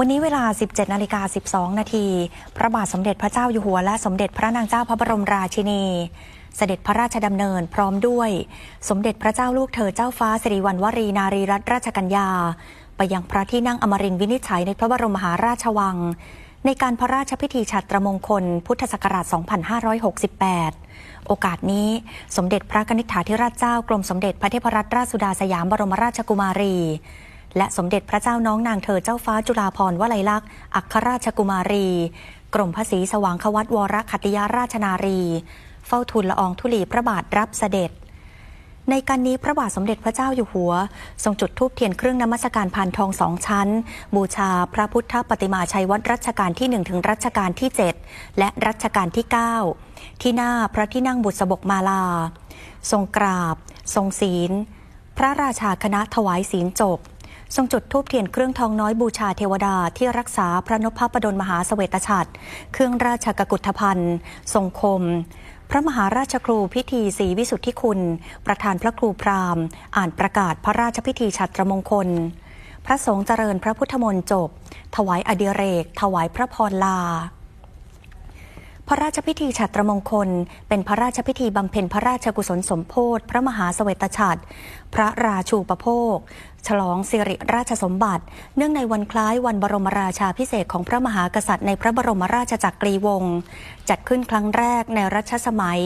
วันนี้เวลา 17 นาฬิกา 12 นาที พระบาทสมเด็จพระเจ้าอยู่หัว และสมเด็จพระนางเจ้าพระบรมราชินี เสด็จพระราชดำเนินพร้อมด้วย สมเด็จพระเจ้าลูกเธอเจ้าฟ้าสิริวัณวรีนารีรัตนราชกัญญา ไปยังพระที่นั่งอมรินทร์วินิจฉัยในพระบรมมหาราชวัง ในการพระราชพิธีฉัตรมงคล พุทธศักราช 2568 โอกาสนี้สมเด็จพระกนิษฐาธิราชเจ้ากรมสมเด็จพระเทพรัตนราชสุดาสยามบรมราชกุมารี และสมเด็จพระเจ้าน้องนางเธอเจ้าฟ้าจุฬาภรณ์วลัยลักษณ์อัครราชกุมารี กรมพระศรีสว่างควัตวรคัตติยาราชนารี เฝ้าทูลละอองธุลีพระบาทรับเสด็จ ในการนี้พระบาทสมเด็จพระเจ้าอยู่หัว ทรงจุดธูปเทียนเครื่องนมัสการพานทองสองชั้น บูชาพระพุทธปฏิมาชัยวัดรัชกาลที่1ถึงรัชกาลที่ 7 และรัชกาลที่ 9 ที่หน้าพระที่นั่งบุษบกมาลา ทรงกราบ ทรงศีล พระราชาคณะถวายศีลจบ ทรงจุดทูบเทียนเครื่องทองน้อยบูชาเทวดาที่รักษาพระนพพดลมหาเสวตฉัตรเครื่องราชกกุฏภัณฑ์ทรงคม พระมหาราชครูพิธีศรีวิสุทธิคุณ ประธานพระครูพราหมณ์ อ่านประกาศพระราชพิธีฉัตรมงคล พระสงฆ์เจริญพระพุทธมนต์จบ ถวายอดิเรก ถวายพระพรลา พระราชพิธีฉัตรมงคล เป็นพระราชพิธีบำเพ็ญพระราชกุศลสมโพธิพระมหาเสวตฉัตรพระราชูปโภค ฉลองสิริราชสมบัติ เนื่องในวันคล้ายวันบรมราชาพิเศษของพระมหากษัตริย์ในพระบรมราชจักรีวงศ์จัดขึ้นครั้งแรกในรัชสมัย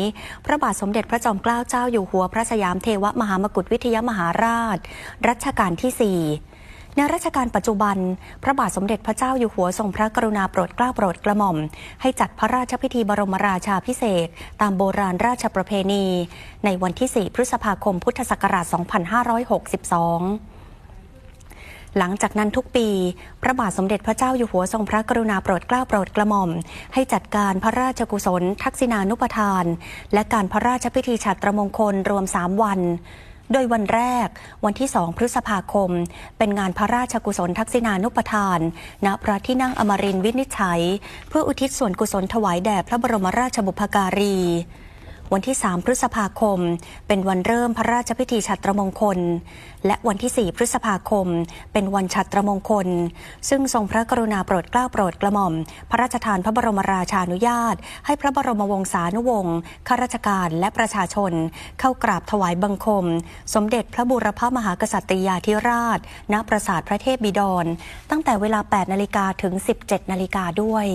พระบาทสมเด็จพระจอมเกล้าเจ้าอยู่หัวพระสยามเทวมหามกุฏวิทยมหาราช รัชกาลที่สี่ ในรัชกาลปัจจุบัน พระบาทสมเด็จพระเจ้าอยู่หัวทรงพระกรุณาโปรดเกล้าโปรดกระหม่อม ให้จัดพระราชพิธีบรมราชาพิเศษ ตามโบราณราชประเพณี ในวันที่ 4 พฤษภาคมพุทธศักราช 2562หลังจากนั้นทุกปี พระบาทสมเด็จพระเจ้าอยู่หัวทรงพระกรุณาโปรดเกล้าโปรดกระหม่อม ให้จัดการพระราชกุศล ทักษิณานุปทาน และการพระราชพิธีฉัตรมงคลรวม 3 วัน โดยวันแรกวันที่ 2 พฤษภาคม เป็นงานพระราชกุศลทักษิณานุปทาน ณพระที่นั่งอมรินวินิจฉัย เพื่ออุทิศส่วนกุศลถวายแด่พระบรมราชบุพการี วันที่ 3 พฤษภาคม เป็นวันเริ่มพระราชพิธีฉัตรมงคล และวันที่ 4 พฤษภาคม เป็นวันฉัตรมงคล ซึ่งทรงพระกรุณาโปรดเกล้าโปรดกระหม่อม พระราชทานพระบรมราชานุญาต ให้พระบรมวงศานุวงศ์ข้าราชการและประชาชน เข้ากราบถวายบังคม สมเด็จพระบูรพมหากษัตริยาธิราช ณปราสาทพระเทพบิดร ตั้งแต่เวลา 8 นาฬิกาถึง 17 นาฬิกาด้วย